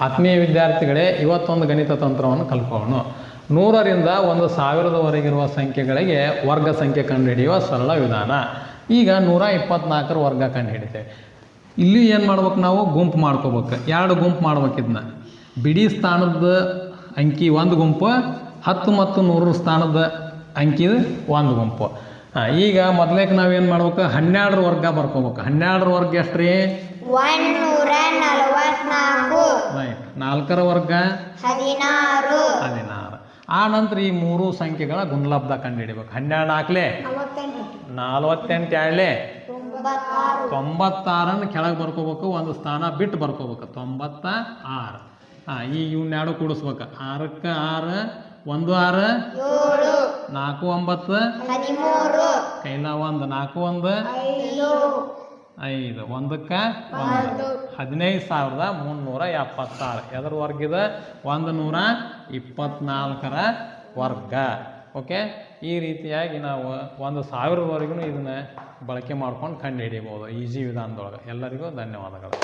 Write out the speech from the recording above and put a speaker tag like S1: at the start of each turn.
S1: ಆತ್ಮೀಯ ವಿದ್ಯಾರ್ಥಿಗಳೇ, ಇವತ್ತೊಂದು ಗಣಿತ ತಂತ್ರವನ್ನು ಕಲ್ಕೋಣ ನೂರರಿಂದ ಒಂದು ಸಾವಿರದವರೆಗಿರುವ ಸಂಖ್ಯೆಗಳಿಗೆ ವರ್ಗ ಸಂಖ್ಯೆ ಕಂಡುಹಿಡಿಯುವ ಸರಳ ವಿಧಾನ. ಈಗ ನೂರ ಇಪ್ಪತ್ನಾಲ್ಕರ ವರ್ಗ ಕಂಡುಹಿಡಿತೇವೆ. ಇಲ್ಲಿ ಏನು ಮಾಡ್ಬೇಕು ನಾವು? ಗುಂಪು ಮಾಡ್ಕೋಬೇಕು. ಎರಡು ಗುಂಪು ಮಾಡ್ಬೇಕಿದ್ನ ಬಿಡಿ ಸ್ಥಾನದ ಅಂಕಿ ಒಂದು ಗುಂಪು, ಹತ್ತು ಮತ್ತು ನೂರು ಸ್ಥಾನದ ಅಂಕಿ ಒಂದು ಗುಂಪು. ಈಗ ನಾವು ನಾವೇನು ಮಾಡ್ಬೇಕು? ಹನ್ನೆರಡರ ವರ್ಗ ಬರ್ಕೋಬೇಕು. ಹನ್ನೆರಡರ ವರ್ಗ ಎಷ್ಟು ರೀ ನಾಲ್ಕರ ವರ್ಗ?
S2: ಹದಿನಾರು.
S1: ಹದಿನಾರು. ಆ ನಂತರ ಈ ಮೂರು ಸಂಖ್ಯೆಗಳ ಗುಣಲಬ್ಧ ಕಂಡುಹಿಡಿಬೇಕು. ಹನ್ನೆರಡು ಹಾಕ್ಲೆ?
S2: ನಲವತ್ತೆಂಟು.
S1: ಎರಡ್ಲೆ?
S2: ತೊಂಬತ್ತಾರು.
S1: ತೊಂಬತ್ತಾರನ್ನು ಕೆಳಗೆ ಬರ್ಕೋಬೇಕು ಒಂದು ಸ್ಥಾನ ಬಿಟ್ಟು ಬರ್ಕೋಬೇಕು. ತೊಂಬತ್ತ ಆರು ಹಾಂ ಈ ಇವನ್ನೆರಡು ಕೂಡಿಸ್ಬೇಕು. ಆರಕ್ಕೆ ಆರು ಒಂದು ಆರು. ನಾಲ್ಕು ಒಂಬತ್ತು.
S2: ಕೈನ
S1: ಕೈಲ ಒಂದು ನಾಲ್ಕು ಒಂದು.
S2: ಐದು
S1: ಒಂದಕ್ಕೆ ಒಂದು. ಹದಿನೈದು ಸಾವಿರದ ಮುನ್ನೂರ ಎಪ್ಪತ್ತಾರು. ಎದರ ವರ್ಗ ಇದೆ? ಒಂದು ನೂರ ಇಪ್ಪತ್ನಾಲ್ಕರ ವರ್ಗ. ಓಕೆ ಈ ರೀತಿಯಾಗಿ ನಾವು ಒಂದು ಸಾವಿರವರೆಗೂ ಇದನ್ನು ಬಳಕೆ ಮಾಡ್ಕೊಂಡು ಕಂಡು ಹಿಡಿಬೋದು ಈಜಿ ವಿಧಾನದೊಳಗೆ ಎಲ್ಲರಿಗೂ ಧನ್ಯವಾದಗಳು.